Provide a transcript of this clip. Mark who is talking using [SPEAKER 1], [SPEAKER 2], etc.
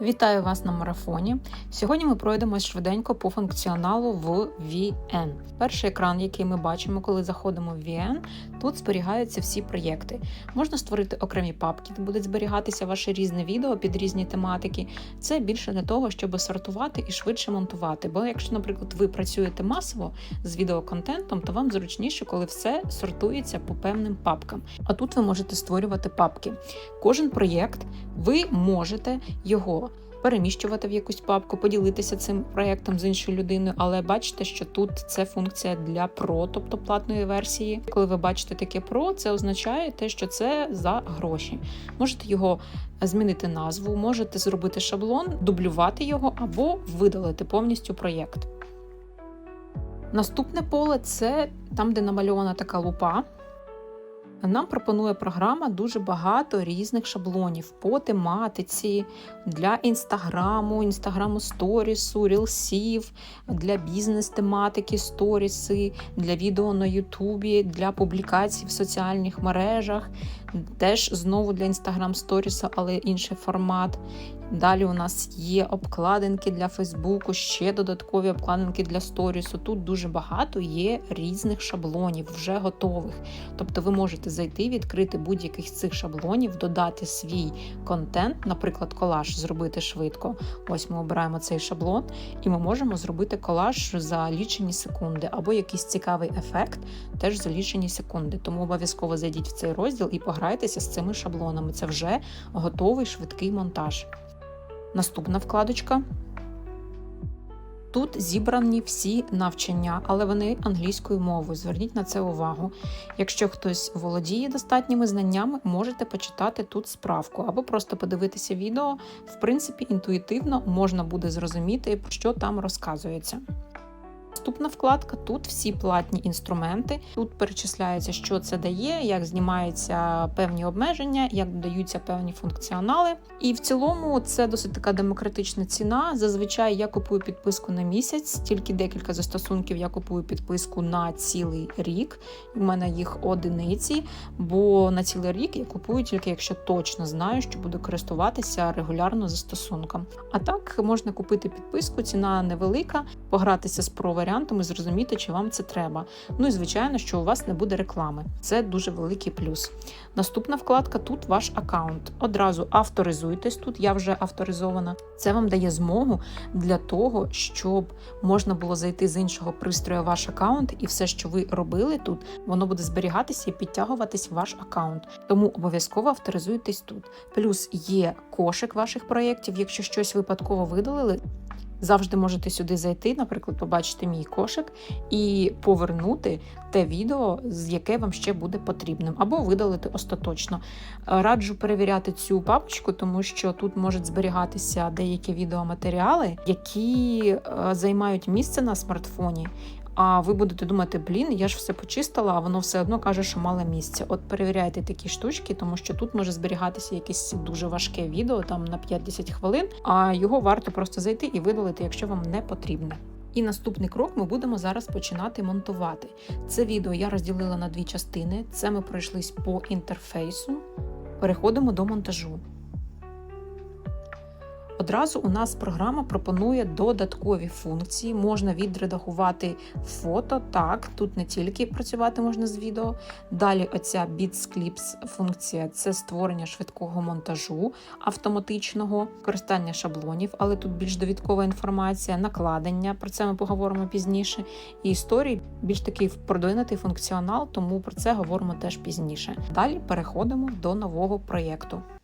[SPEAKER 1] Вітаю вас на марафоні. Сьогодні ми пройдемось швиденько по функціоналу в VN. Перший екран, який ми бачимо, коли заходимо в VN, тут зберігаються всі проєкти. Можна створити окремі папки, де будуть зберігатися ваше різне відео під різні тематики. Це більше для того, щоб сортувати і швидше монтувати. Бо якщо, наприклад, ви працюєте масово з відеоконтентом, то вам зручніше, коли все сортується по певним папкам. А тут ви можете створювати папки. Кожен проєкт ви можете його переміщувати в якусь папку, поділитися цим проєктом з іншою людиною, але бачите, що тут це функція для Pro, тобто платної версії. Коли ви бачите таке Pro, це означає те, що це за гроші. Можете його змінити назву, можете зробити шаблон, дублювати його або видалити повністю проєкт. Наступне поле це там, де намальована така лупа. Нам пропонує програма дуже багато різних шаблонів по тематиці для інстаграму, інстаграму сторісу, рілсів, для бізнес-тематики, сторіси, для відео на Ютубі, для публікацій в соціальних мережах, теж знову для інстаграм сторіса, але інший формат. Далі у нас є обкладинки для Фейсбуку, ще додаткові обкладинки для сторісу. Тут дуже багато є різних шаблонів, вже готових. Тобто ви можете зайти, відкрити будь-який з цих шаблонів, додати свій контент, наприклад, колаж зробити швидко. Ось ми обираємо цей шаблон, і ми можемо зробити колаж за лічені секунди, або якийсь цікавий ефект теж за лічені секунди. Тому обов'язково зайдіть в цей розділ і пограйтеся з цими шаблонами. Це вже готовий швидкий монтаж. Наступна вкладочка. Тут зібрані всі навчання, але вони англійською мовою. Зверніть на це увагу. Якщо хтось володіє достатніми знаннями, можете почитати тут справку або просто подивитися відео. В принципі, інтуїтивно можна буде зрозуміти, що там розказується. Наступна вкладка тут всі платні інструменти. Тут перечисляється, що це дає, як знімаються певні обмеження, як додаються певні функціонали. І в цілому це досить така демократична ціна. Зазвичай я купую підписку на місяць, тільки декілька застосунків я купую підписку на цілий рік. У мене їх одиниці, бо на цілий рік я купую тільки якщо точно знаю, що буду користуватися регулярно застосунком. А так можна купити підписку, ціна невелика, погратися з про варіантами, зрозуміти, чи вам це треба. Ну і звичайно, що у вас не буде реклами. Це дуже великий плюс. Наступна вкладка тут ваш аккаунт. Одразу авторизуйтесь тут, я вже авторизована. Це вам дає змогу для того, щоб можна було зайти з іншого пристрою ваш аккаунт, і все, що ви робили тут, воно буде зберігатися і підтягуватись в ваш аккаунт. Тому обов'язково авторизуйтесь тут. Плюс є кошик ваших проєктів, якщо щось випадково видалили. Завжди можете сюди зайти, наприклад, побачити мій кошик і повернути те відео, з яке вам ще буде потрібним, або видалити остаточно. Раджу перевіряти цю папочку, тому що тут можуть зберігатися деякі відеоматеріали, які займають місце на смартфоні. А ви будете думати, блін, я ж все почистила, а воно все одно каже, що мало місця. От перевіряйте такі штучки, тому що тут може зберігатися якесь дуже важке відео, там на 5-10 хвилин, а його варто просто зайти і видалити, якщо вам не потрібне. І наступний крок ми будемо зараз починати монтувати. Це відео я розділила на дві частини. Це ми пройшлись по інтерфейсу. Переходимо до монтажу. Одразу у нас програма пропонує додаткові функції. Можна відредагувати фото. Так, тут не тільки працювати можна з відео. Далі, оця Bits Clips функція це створення швидкого монтажу автоматичного, користання шаблонів, але тут більш довідкова інформація, накладення. Про це ми поговоримо пізніше. І історії більш такий продвинутий функціонал, тому про це говоримо теж пізніше. Далі переходимо до нового проєкту.